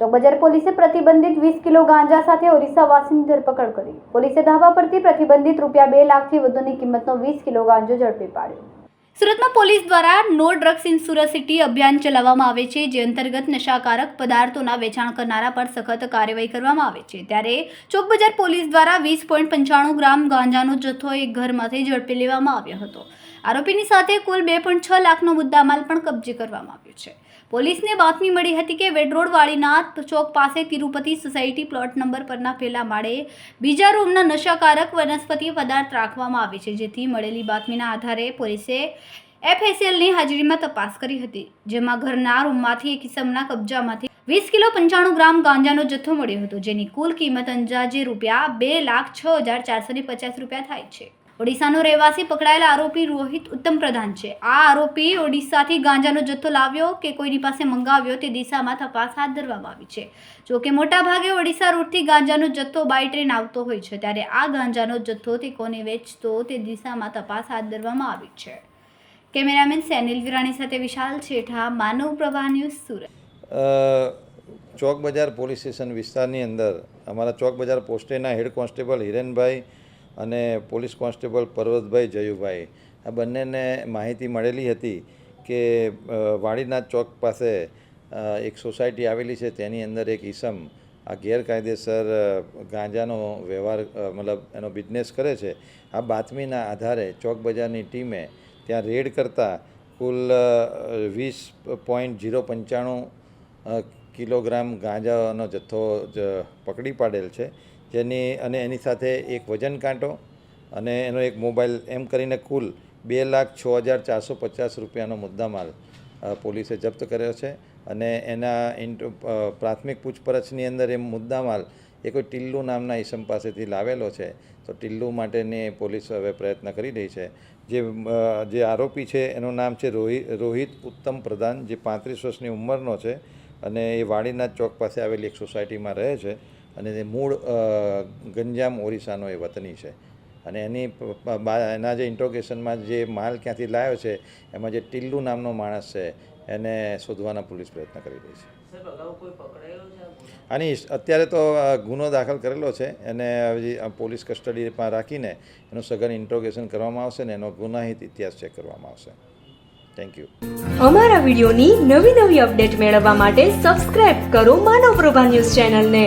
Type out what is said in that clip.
ચોકબજાર પોલીસે પ્રતિબંધિત વીસ કિલો ગાંજા સાથે ઓરિસ્સા વાસીની ધરપકડ કરી. પોલીસે ધાબા પરથી પ્રતિબંધિત રૂપિયા બે લાખથી વધુની કિંમતનો વીસ કિલો ગાંજો ઝડપી પાડ્યો. સુરતમાં પોલીસ દ્વારા no drugs in Surat city અભિયાન ચલાવવામાં આવે છે, જે અંતર્ગત નશાકારક પદાર્થોના વેચાણ કરનારા પર સખત કાર્યવાહી કરવામાં આવે છે. ત્યારે ચોકબજાર પોલીસ દ્વારા વીસ પોઈન્ટ પંચાણું ગ્રામ ગાંજાનો જથ્થો એક ઘરમાંથી ઝડપી લેવામાં આવ્યો હતો. આરોપીની સાથે કુલ બે પોઈન્ટ છ લાખનો મુદ્દામાલ પણ કબજે કરવામાં આવ્યો છે. પોલીસને બાતમી મળી હતી કે વેડરોડવાળીના ચોક પાસે તિરુપતિ સોસાયટી પ્લોટ નંબર પરના પહેલા માળે બીજા રૂમના નશાકારક વનસ્પતિ પદાર્થ રાખવામાં આવે છે, જેથી મળેલી બાતમીના આધારે પોલીસે એફએસએલની હાજરીમાં તપાસ કરી હતી, જેમાં ઘરના રૂમમાંથી એક કિસમના કબજામાંથી વીસ કિલો પંચાણું ગ્રામ ગાંજાનો જથ્થો મળ્યો હતો, જેની કુલ કિંમત અંદાજે રૂપિયા બે લાખ છ હજાર ચારસો ને પચાસ રૂપિયા થાય છે. ઓડિશાનો રહેવાસી પકડાયેલા આરોપી રોહિત ઉત્તમ પ્રધાન છે. આ આરોપી ઓડિશાથી ગાંજાનો જથ્થો લાવ્યો કે કોઈની પાસે મંગાવ્યો તે દિશામાં તપાસ હાથ ધરવામાં આવી છે. જો કે મોટાભાગે ઓડિશા રૂટથી ગાંજાનો જથ્થો બાય ટ્રેન આવતો હોય છે, ત્યારે આ ગાંજાનો જથ્થો તે કોને વેચતો તે દિશામાં તપાસ હાથ ધરવામાં આવી છે. કેમેરામેન સેનિલ વિરાણી સાથે વિશાલ છેઠા, માનવ પ્રવાહ ન્યૂઝ સુરત. ચોક બજાર પોલીસ સ્ટેશન વિસ્તારની અંદર અમારા ચોક બજાર પોસ્ટેના હેડ કોન્સ્ટેબલ હિરેનભાઈ અને પોલીસ કોન્સ્ટેબલ પર્વતભાઈ જયુભાઈ, આ બંનેને માહિતી મળેલી હતી કે વાડીનાથ ચોક પાસે એક સોસાયટી આવેલી છે, તેની અંદર એક ઈસમ, આ ગેરકાયદેસર ગાંજાનો વ્યવહાર મતલબ એનો બિઝનેસ કરે છે. આ બાતમીના આધારે ચોક બજારની ટીમે ત્યાં રેડ કરતાં કુલ વીસ પોઈન્ટ ઝીરો પંચાણું કિલોગ્રામ ગાંજાનો જથ્થો જ પકડી પાડેલ છે. જેની અને એની સાથે એક વજન કાંટો અને એનો એક મોબાઈલ એમ કરીને કુલ બે લાખ છ હજાર ચારસો પચાસ રૂપિયાનો મુદ્દામાલ પોલીસે જપ્ત કર્યો છે. અને એના પ્રાથમિક પૂછપરછની અંદર એ મુદ્દામાલ એ કોઈ ટિલ્લુ નામના ઈસમ પાસેથી લાવેલો છે. તો ટિલ્લુ માટેની પોલીસ હવે પ્રયત્ન કરી રહી છે. જે જે આરોપી છે એનું નામ છે રોહિત રોહિત ઉત્તમ પ્રધાન, જે પાંત્રીસ વર્ષની ઉંમરનો છે અને એ વાડીનાથ ચોક પાસે આવેલી એક સોસાયટીમાં રહે છે. અને તે મૂળ ગંજામ ઓરિસ્સાનો એ વતની છે. અને એની એના જે ઇન્ટ્રોગેશનમાં જે માલ ક્યાંથી લાવ્યો છે એમાં જે ટિલ્લુ નામનો માણસ છે એને શોધવાના પોલીસ પ્રયત્ન કરી રહી છે. સાહેબ અગાઉ કોઈ પકડાયો છે આ ગુનો? આની અત્યારે તો ગુનો દાખલ કરેલો છે એને હજી પોલીસ કસ્ટડીમાં રાખીને એનું સઘન ઇન્ટ્રોગેશન કરવામાં આવશે ને એનો ગુનાહિત ઇતિહાસ ચેક કરવામાં આવશે. થેન્ક યુ અમારા વિડિયોની નવી નવી અપડેટ મેળવવા માટે સબસ્ક્રાઇબ કરો માનવ પ્રભા ન્યૂઝ ચેનલને.